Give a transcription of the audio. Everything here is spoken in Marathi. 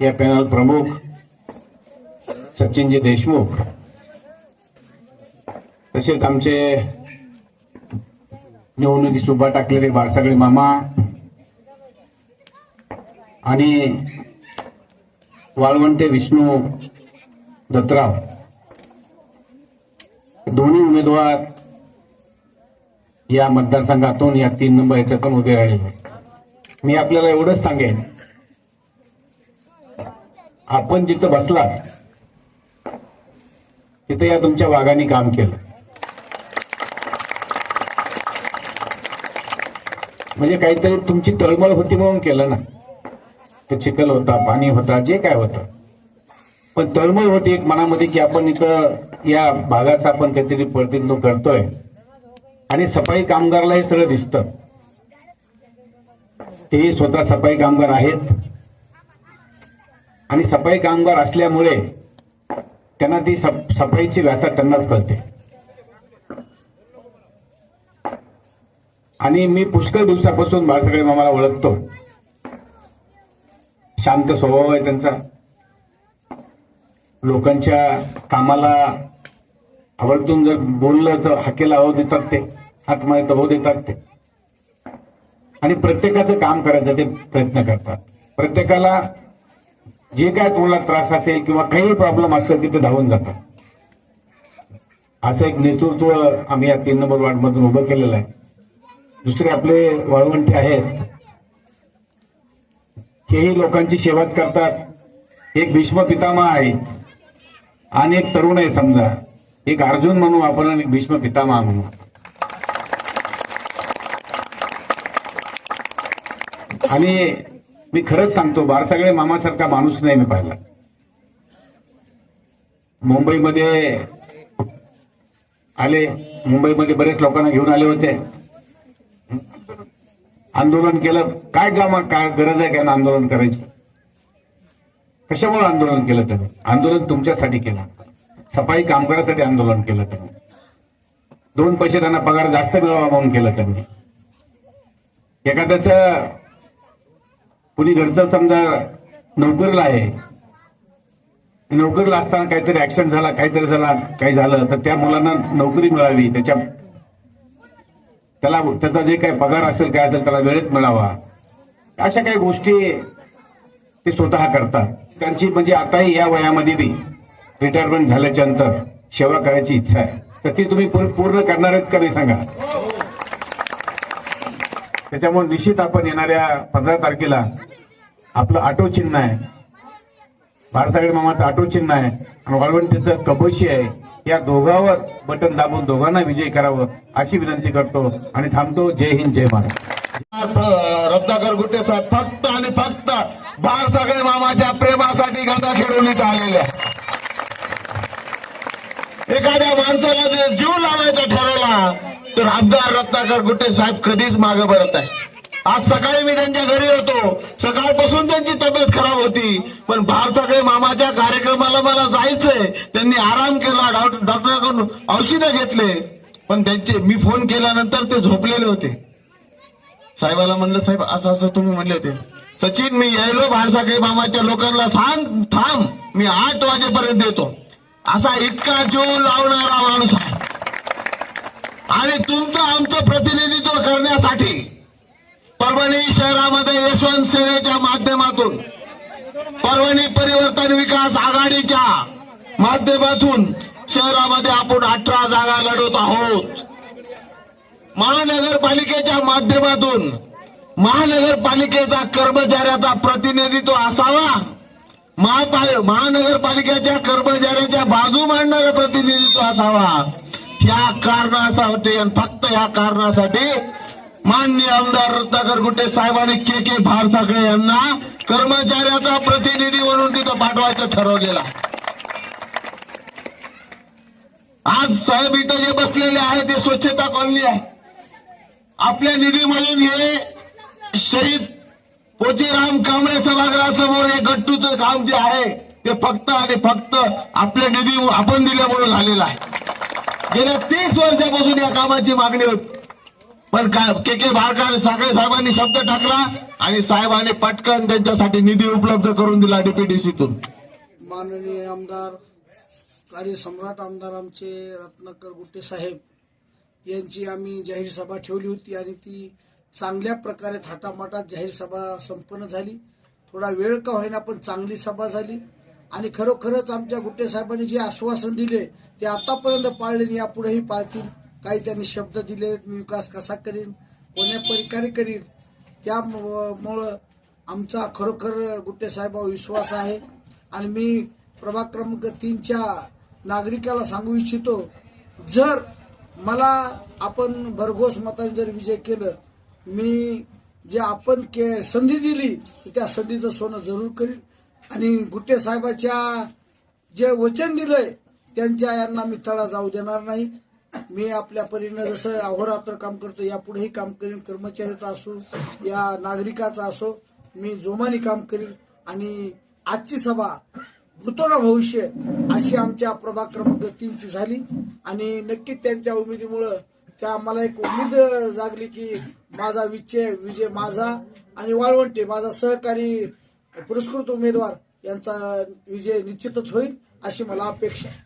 या पॅनल प्रमुख सचिनजी देशमुख तसेच आमचे निवडणुकीस उभा टाकलेले बाळसागळे मामा आणि वाळवंटे विष्णू दत्तराव. दोन्ही उमेदवार या मतदारसंघातून या तीन नंबर याच्यातून उभे राहिले. मी आपल्याला एवढंच सांगेन आपण जिथं बसला तिथं या तुमच्या वाघाने काम केलं. म्हणजे काहीतरी तुमची तळमळ होती म्हणून केलं ना. ते चिखल होता पाणी होता जे काय होतं. पण तळमळ होती एक मनामध्ये की आपण इथं या भागाचा आपण काहीतरी प्रतिनिधित्व करतोय. आणि सफाई कामगारला हे सगळं दिसतं. तेही स्वतः सफाई कामगार आहेत. आणि सफाई कामगार असल्यामुळे त्यांना ती सफ- सफाईची व्याथा त्यांनाच कळते. आणि मी पुष्कळ दिवसापासून बाळासाहेब मामाला ओळखतो. शांत स्वभाव आहे त्यांचा. लोकांच्या कामाला आवडतून जर बोललं तर हाकेला हो देतात ते हात तर हो देतात ते. आणि प्रत्येकाचं काम करायचं ते प्रयत्न करतात. प्रत्येकाला जे काय तुम्हाला त्रास असेल किंवा काही प्रॉब्लेम असेल तिथे धावून जातात असं एक नेतृत्व आम्ही या तीन नंबर वार्ड मधून उभं केलेलं आहे. दुसरे आपले वाळवंटी आहेत. हेही लोकांची सेवा करतात. एक भीष्म पितामह आहेत. आणि एक तरुण आहे समजा. एक अर्जुन म्हणू आपण आणि भीष्म पितामह म्हणू आणि मी खरंच सांगतो भारताकडे मामासारखा माणूस नाही मी पाहिला. मुंबईमध्ये आले मुंबईमध्ये बरेच लोकांना घेऊन आले होते. आंदोलन केलं. काय कामा काय गरज आहे काय आंदोलन करायची? कशामुळे आंदोलन केलं त्यांनी? आंदोलन तुमच्यासाठी केलं. सफाई कामगारासाठी आंदोलन केलं त्यांनी. दोन पैसे त्यांना पगार जास्त मिळावा म्हणून केलं त्यांनी. एखाद्याचं कुणी घरचं समजा नोकरीला आहे नोकरीला असताना काहीतरी ऍक्सिडेंट झाला काहीतरी झाला काही झालं तर त्या मुलांना नोकरी मिळावी त्याच्या त्याला त्याचा जे काही पगार असेल काय असेल त्याला वेळेत मिळावा. अशा काही गोष्टी ते स्वतः करतात. त्यांची म्हणजे आताही या वयामध्ये बी रिटायरमेंट झाल्याच्यानंतर सेवा करायची इच्छा आहे. तर ती तुम्ही पूर्ण पूर्ण करणार आहेत का नाही सांगा? त्याच्यामुळे निश्चित आपण येणाऱ्या पंधरा तारखेला आपलं आटो चिन्ह आहे. भारताकडे मामाचं आटो चिन्ह आहे आणि वाळवंटीचं कबशी आहे. या दोघांवर बटन दाबून दोघांना विजय करावं अशी विनंती करतो आणि थांबतो. जय हिंद जय महाराज रत्नाकर गुट्टे साहेब फक्त आणि फक्त बाळ सगळे मामाच्या प्रेमासाठी गंगा खेळवण्यात आलेल्या एखाद्या माणसाला जीव लावायचा ठरवला तर आमदार रत्नाकर गुट्टे साहेब कधीच मागे भरत आहे आज सकाळी मी त्यांच्या घरी होतो. सकाळपासून त्यांची तब्येत खराब होती. पण बाहेर सगळे मामाच्या कार्यक्रमाला मला जायचंय. त्यांनी आराम केला. डॉक्टरांकडून औषधं घेतले. पण त्यांचे मी फोन केल्यानंतर ते झोपलेले होते. साहेबाला म्हणलं साहेब असं असं तुम्ही म्हणले होते. सचिन मी यायलो सगळे मामाच्या लोकांना. सांग थांब. मी आठ वाजेपर्यंत येतो. असा इतका जीव लावणारा माणूस आहे. आणि तुमचं आमचं प्रतिनिधित्व करण्यासाठी परभणी शहरामध्ये यशवंत सेनेच्या माध्यमातून परभणी परिवर्तन विकास आघाडीच्या माध्यमातून शहरामध्ये आपण अठरा जागा लढवत आहोत. महानगरपालिकेच्या माध्यमातून महानगरपालिकेचा कर्मचाऱ्याचा प्रतिनिधित्व असावा. महापाल महानगरपालिकेच्या कर्मचाऱ्याच्या बाजू मांडणारा प्रतिनिधित्व असावा. या कारणासाठी आणि फक्त या कारणासाठी मान्य आमदार रत्नाकर गुट्टे साहेबांनी के के भारसागळे यांना कर्मचाऱ्याचा प्रतिनिधी म्हणून तिथं पाठवायचं ठरवलेलं आज साहेब इथं जे बसलेले आहे ते स्वच्छता कॉलनी आहे. आपल्या निधीमधून हे शहीद पोचीराम कांबळे सभागृहासमोर हे गट्टूचं काम जे आहे ते फक्त आणि फक्त आपल्या निधी आपण दिल्यामुळे झालेलं आहे. गेल्या तीस वर्षापासून या कामाची मागणी होती. पण काय के के भाळकर साखळे साहेबांनी शब्द टाकला आणि साहेबांनी पटकन त्यांच्यासाठी निधी उपलब्ध करून दिला डीपीडीसीतून माननीय आमदार कार्यसम्राट आमदार आमचे रत्नाकर गुट्टे साहेब यांची आम्ही जाहीर सभा ठेवली होती आणि ती चांगल्या प्रकारे थाटामाटात जाहीर सभा संपन्न झाली. थोडा वेळ का होईना पण चांगली सभा झाली. आणि खरोखरच आमच्या गुट्टे साहेबांनी जे आश्वासन दिले ते आतापर्यंत पाळले आणि यापुढेही पाळतील. काही त्यांनी शब्द दिले मी विकास कसा करीन कोण्या प्रकारे करीन त्यामुळं आमचा खरोखर गुट्टे साहेबावर विश्वास आहे. आणि मी प्रभाग क्रमांक तीनच्या नागरिकाला सांगू इच्छितो जर मला आपण भरघोस मताने जर विजय केलं मी जे आपण के संधी दिली त्या संधीचं सोनं जरूर करीन. आणि गुट्टे साहेबाच्या जे वचन दिलंय त्यांच्या यांना मी तळा जाऊ देणार नाही. मी आपल्या परीनं जसं अहोरात्र काम करतो यापुढेही काम करीन. कर्मचाऱ्याचा असो या नागरिकाचा असो मी जोमाने काम करीन. आणि आजची सभा भूतोला भविष्य अशी आमच्या प्रभाग क्रमांक तीनची झाली. आणि नक्कीच त्यांच्या उमेदीमुळं त्या मला एक उमेद जागली की माझा विजय विजय माझा आणि वाळवंटे माझा सहकारी पुरस्कृत उमेदवार यांचा विजय निश्चितच होईल अशी मला अपेक्षा आहे.